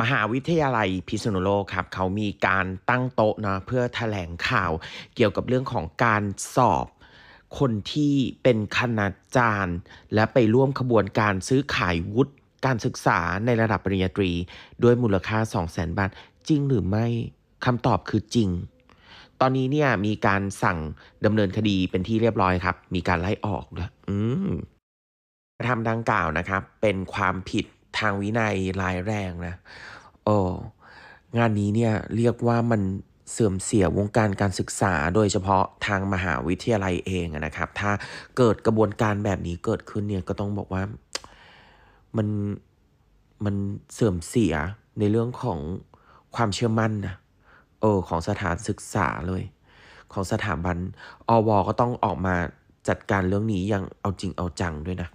มหาวิทยาลัยพิษณุโลกครับเขามีการตั้งโต๊ะนะเพื่อแถลงข่าวเกี่ยวกับเรื่องของการสอบคนที่เป็นคณาจารย์ และไปร่วมขบวนการซื้อขายวุฒิการศึกษาในระดับปริญญาตรี ด้วยมูลค่า 2 0 0 0 0 0บาท จริงหรือไม่คำตอบคือจริง ตอนนี้เนี่ยมีการสั่งดำเนินคดีเป็นที่เรียบร้อยครับ มีการไล่ออกด้วอืมกระทำดังกล่าวนะครับ เป็นความผิด ทางวินัยร้ายแรงนะโอ้งานนี้เนี่ยเรียกว่ามันเสื่อมเสียวงการการศึกษาโดยเฉพาะทางมหาวิทยาลัยเองนะครับ ถ้าเกิดกระบวนการแบบนี้เกิดขึ้นเนี่ยก็ต้องบอกว่ามันมันเสื่อมเสียในเรื่องของความเชื่อมั่นนะเออของสถานศึกษาเลย ของสถาบันอวก็ต้องออกมาจัดการเรื่องนี้อย่างเอาจริงเอาจังด้วยนะ